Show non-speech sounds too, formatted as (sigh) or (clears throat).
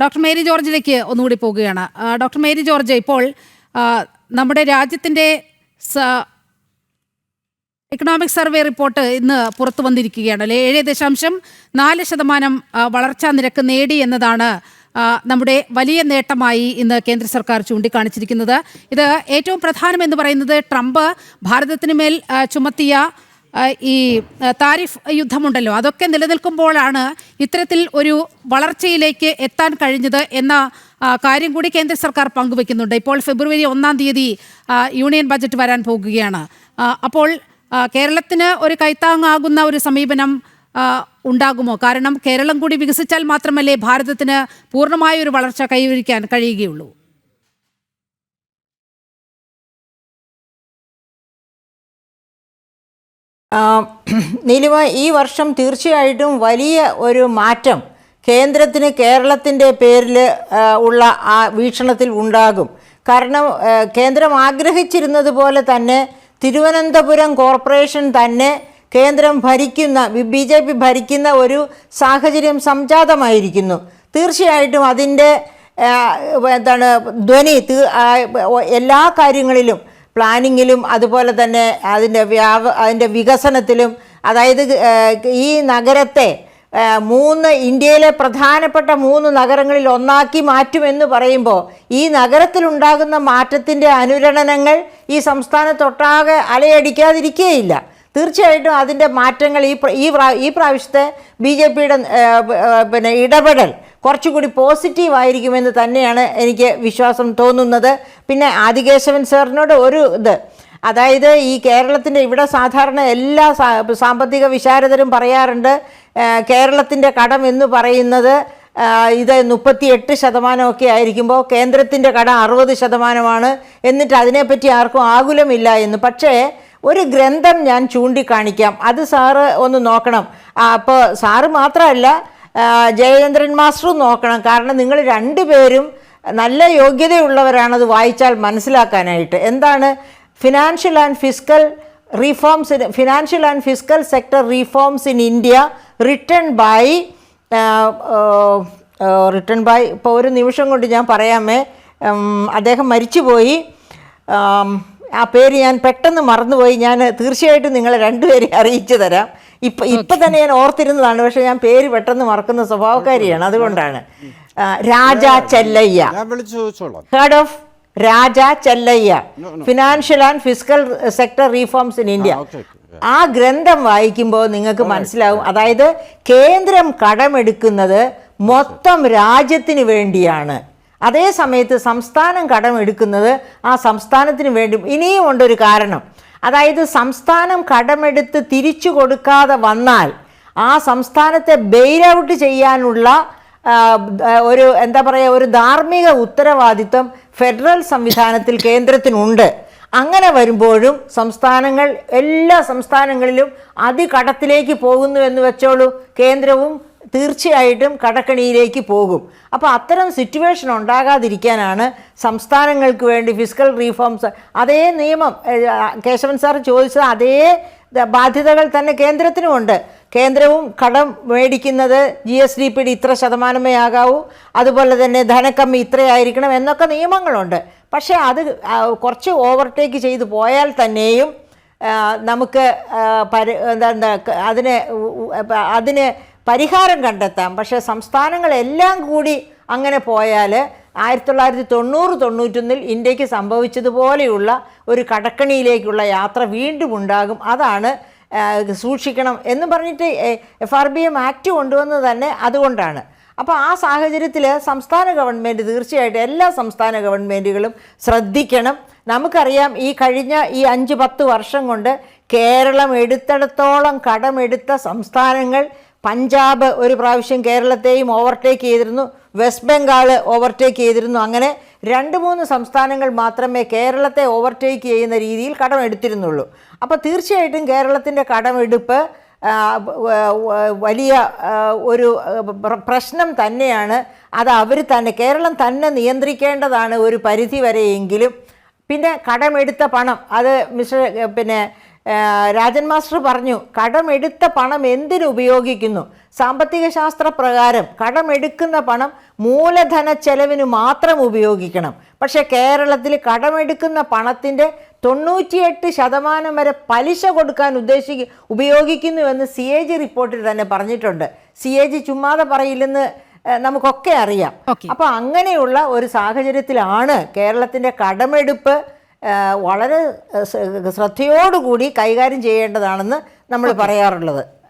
Doctor Mary ജോർജിലേക്ക് ഒന്നുകൂടി പോകുകയാണ്. Doctor Mary George ഇപ്പോൾ നമ്മുടെ രാജ്യത്തിന്റെ എക്കണോമിക് സർവേ റിപ്പോർട്ട് ഇന്ന് പുറത്തു വന്നിരിക്കുകയാണ്. അല്ലെ ഏഴ് ദശാംശം നാല് ശതമാനം വളർച്ചാ നിരക്ക് നേടി എന്നതാണ് നമ്മുടെ വലിയ നേട്ടമായി ഇന്ന് കേന്ദ്ര സർക്കാർ ചൂണ്ടിക്കാണിച്ചിരിക്കുന്നത്. ഇത് ഏറ്റവും പ്രധാനം എന്ന് പറയുന്നത് ട്രംപ് ഭാരതത്തിന് മേൽ ചുമത്തിയ ഈ താരിഫ് യുദ്ധമുണ്ടല്ലോ. അതൊക്കെ നിലനിൽക്കുമ്പോഴാണ് ഇത്തരത്തിൽ ഒരു വളർച്ചയിലേക്ക് എത്താൻ കഴിഞ്ഞത് എന്ന കാര്യം കൂടി കേന്ദ്ര സർക്കാർ പങ്കുവെക്കുന്നുണ്ട്. ഇപ്പോൾ ഫെബ്രുവരി ഒന്നാം തീയതി യൂണിയൻ ബജറ്റ് വരാൻ പോകുകയാണ്. അപ്പോൾ കേരളത്തിന് ഒരു കൈത്താങ്ങാകുന്ന ഒരു സമീപനം ഉണ്ടാകുമോ? കാരണം കേരളം കൂടി വികസിച്ചാൽ മാത്രമല്ലേ ഭാരതത്തിന് പൂർണമായ ഒരു വളർച്ച കൈവരിക്കാൻ കഴിയുകയുള്ളൂ. (clears throat) നീലിമ ഈ വർഷം തീർച്ചയായിട്ടും വലിയ ഒരു മാറ്റം കേന്ദ്രത്തിന് കേരളത്തിന്റെ പേരിൽ ഉള്ള ആ വീക്ഷണത്തിൽ ഉണ്ടാകും. കാരണം കേന്ദ്രം ആഗ്രഹിച്ചിരുന്നത് പോലെ തന്നെ തിരുവനന്തപുരം കോർപ്പറേഷൻ തന്നെ കേന്ദ്രം ഭരിക്കുന്ന ബി ജെ പി ഭരിക്കുന്ന ഒരു സാഹചര്യം സംജാതമായിരിക്കുന്നു. തീർച്ചയായിട്ടും അതിന്റെ എന്താണ് ധ്വനി എല്ലാ കാര്യങ്ങളിലും പ്ലാനിങ്ങിലും അതുപോലെ തന്നെ അതിന്റെ വ്യാപ അതിന്റെ വികസനത്തിലും അതായത് ഈ നഗരത്തെ മൂന്ന് ഇന്ത്യയിലെ പ്രധാനപ്പെട്ട മൂന്ന് നഗരങ്ങളിൽ ഒന്നാക്കി മാറ്റുമെന്ന് പറയുമ്പോൾ ഈ നഗരത്തിലുണ്ടാകുന്ന മാറ്റത്തിന്റെ അനുരണനങ്ങൾ ഈ സംസ്ഥാനത്തൊട്ടാകെ അലയടിക്കാതിരിക്കുകയില്ല തീർച്ചയായിട്ടും അതിന്റെ മാറ്റങ്ങൾ ഈ ഈ ഈ പ്രാവശ്യത്തെ ബി ജെ പിയുടെ പിന്നെ ഇടപെടൽ കുറച്ചുകൂടി പോസിറ്റീവ് ആയിരിക്കുമെന്ന് തന്നെയാണ് എനിക്ക് വിശ്വാസം തോന്നുന്നത്. പിന്നെ ആദികേശവൻ സാറിനോട് ഒരു ഇത് അതായത് ഈ കേരളത്തിന്റെ ഇവിടെ സാധാരണ എല്ലാ സാമ്പത്തിക വിശാരദരും പറയാറുണ്ട് കേരളത്തിന്റെ കടം എന്ന് പറയുന്നത് ഇത് മുപ്പത്തി എട്ട് ശതമാനമൊക്കെ ആയിരിക്കുമ്പോൾ കേന്ദ്രത്തിന്റെ കടം അറുപത് ശതമാനമാണ്. എന്നിട്ട് അതിനെപ്പറ്റി ആർക്കും ആകുലമില്ല എന്ന്. പക്ഷേ ഒരു ഗ്രന്ഥം ഞാൻ ചൂണ്ടിക്കാണിക്കാം. അത് സാറ് ഒന്ന് നോക്കണം. അപ്പോൾ സാറ് മാത്രമല്ല ജയചന്ദ്രൻ മാസ്റ്ററും നോക്കണം. കാരണം നിങ്ങൾ രണ്ടുപേരും നല്ല യോഗ്യതയുള്ളവരാണ് അത് വായിച്ചാൽ മനസ്സിലാക്കാനായിട്ട്. എന്താണ്? Financial and physical reforms in financial and physical sector reforms in India return by return by ഇപ്പോൾ ഒരു നിമിഷം കൊണ്ട് ഞാൻ പറയാമേ. അദ്ദേഹം മരിച്ചുപോയി. ആം, പേര് ഞാൻ പെട്ടെന്ന് മറന്നുപോയി. ഞാൻ തീർച്ചയായിട്ടും നിങ്ങളെ രണ്ടുപേരെ അറിയിച്ചു തരാം. ഇപ്പം ഇപ്പം തന്നെ ഞാൻ ഓർത്തിരുന്നതാണ്. പക്ഷേ ഞാൻ പേര് പെട്ടെന്ന് മറക്കുന്ന സ്വഭാവക്കാരിയാണ്. അതുകൊണ്ടാണ്. Raja Chelliah. Head of Raja Chelliah. Financial and physical sector reforms in India. ആ ഗ്രന്ഥം വായിക്കുമ്പോൾ നിങ്ങൾക്ക് മനസ്സിലാവും. അതായത് കേന്ദ്രം കടമെടുക്കുന്നത് മൊത്തം രാജ്യത്തിന് വേണ്ടിയാണ്. അതേ സമയത്ത് സംസ്ഥാനം കടമെടുക്കുന്നത് ആ സംസ്ഥാനത്തിന് വേണ്ടി ഇനിയും ഉണ്ടൊരു കാരണം. അതായത് സംസ്ഥാനം കടമെടുത്ത് തിരിച്ചു കൊടുക്കാതെ വന്നാൽ ആ സംസ്ഥാനത്തെ ബെയിൽ ഔട്ട് ചെയ്യാനുള്ള ഒരു എന്താ പറയുക ഒരു ധാർമ്മിക ഉത്തരവാദിത്വം ഫെഡറൽ സംവിധാനത്തിൽ കേന്ദ്രത്തിനുണ്ട്. അങ്ങനെ വരുമ്പോഴും സംസ്ഥാനങ്ങൾ എല്ലാ സംസ്ഥാനങ്ങളിലും അതികടത്തിലേക്ക് പോകുന്നു എന്ന് വെച്ചോളൂ കേന്ദ്രവും തീർച്ചയായിട്ടും കടക്കണിയിലേക്ക് പോകും. അപ്പോൾ അത്തരം സിറ്റുവേഷൻ ഉണ്ടാകാതിരിക്കാനാണ് സംസ്ഥാനങ്ങൾക്ക് വേണ്ടി ഫിസിക്കൽ റീഫോംസ് അതേ നിയമം കേശവൻ സാർ ചോദിച്ചത് അതേ ബാധ്യതകൾ തന്നെ കേന്ദ്രത്തിനുമുണ്ട്. കേന്ദ്രവും കടം മേടിക്കുന്നത് ജി എസ് ഡി പിയുടെ ഇത്ര ശതമാനമേ ആകാവൂ അതുപോലെ തന്നെ ധനക്കമ്മി ഇത്രയായിരിക്കണം എന്നൊക്കെ നിയമങ്ങളുണ്ട്. പക്ഷേ അത് കുറച്ച് ഓവർടേക്ക് ചെയ്തു പോയാൽ തന്നെയും നമുക്ക് പരി എന്താ അതിനെ അതിന് പരിഹാരം കണ്ടെത്താം. പക്ഷേ സംസ്ഥാനങ്ങളെല്ലാം കൂടി അങ്ങനെ പോയാൽ ആയിരത്തി തൊള്ളായിരത്തി തൊണ്ണൂറ് തൊണ്ണൂറ്റൊന്നിൽ ഇന്ത്യയ്ക്ക് സംഭവിച്ചതുപോലെയുള്ള ഒരു കടക്കണിയിലേക്കുള്ള യാത്ര വീണ്ടും ഉണ്ടാകും. അതാണ് സൂക്ഷിക്കണം എന്ന് പറഞ്ഞിട്ട് F R B M act കൊണ്ടുവന്നത് തന്നെ അതുകൊണ്ടാണ്. അപ്പോൾ ആ സാഹചര്യത്തിൽ സംസ്ഥാന ഗവൺമെന്റ് തീർച്ചയായിട്ടും എല്ലാ സംസ്ഥാന ഗവൺമെന്റുകളും ശ്രദ്ധിക്കണം. നമുക്കറിയാം ഈ കഴിഞ്ഞ ഈ അഞ്ച് പത്ത് വർഷം കൊണ്ട് കേരളം എടുത്തിടത്തോളം കടമെടുത്ത സംസ്ഥാനങ്ങൾ പഞ്ചാബ് ഒരു പ്രാവശ്യം കേരളത്തെയും ഓവർടേക്ക് ചെയ്തിരുന്നു. വെസ്റ്റ് ബംഗാൾ ഓവർടേക്ക് ചെയ്തിരുന്നു. അങ്ങനെ രണ്ട് മൂന്ന് സംസ്ഥാനങ്ങൾ മാത്രമേ കേരളത്തെ ഓവർടേക്ക് ചെയ്യുന്ന രീതിയിൽ കടമെടുത്തിരുന്നുള്ളൂ. അപ്പോൾ തീർച്ചയായിട്ടും കേരളത്തിന്റെ കടമെടുപ്പ് വലിയ ഒരു പ്രശ്നം തന്നെയാണ്. അത് അവർ തന്നെ കേരളം തന്നെ നിയന്ത്രിക്കേണ്ടതാണ് ഒരു പരിധി വരെയെങ്കിലും പിന്നെ കടമെടുത്ത പണം അത് മിസ്റ്റർ പിന്നെ രാജൻ മാസ്റ്റർ പറഞ്ഞു കടമെടുത്ത പണം എന്തിനു ഉപയോഗിക്കുന്നു? സാമ്പത്തിക ശാസ്ത്ര പ്രകാരം കടമെടുക്കുന്ന പണം മൂലധന ചെലവിന് മാത്രം ഉപയോഗിക്കണം. പക്ഷേ കേരളത്തിൽ കടമെടുക്കുന്ന പണത്തിന്റെ തൊണ്ണൂറ്റിയെട്ട് ശതമാനം വരെ പലിശ കൊടുക്കാൻ ഉദ്ദേശിക്കും ഉപയോഗിക്കുന്നുവെന്ന് സി എ ജി റിപ്പോർട്ടിൽ തന്നെ പറഞ്ഞിട്ടുണ്ട്. സി എ ജി ചുമ്മാതെ പറയില്ലെന്ന് നമുക്കൊക്കെ അറിയാം. അപ്പോൾ അങ്ങനെയുള്ള ഒരു സാഹചര്യത്തിലാണ് കേരളത്തിന്റെ കടമെടുപ്പ് വളരെ ശ്രദ്ധയോടുകൂടി കൈകാര്യം ചെയ്യേണ്ടതാണെന്ന് നമ്മൾ പറയാറുള്ളത്.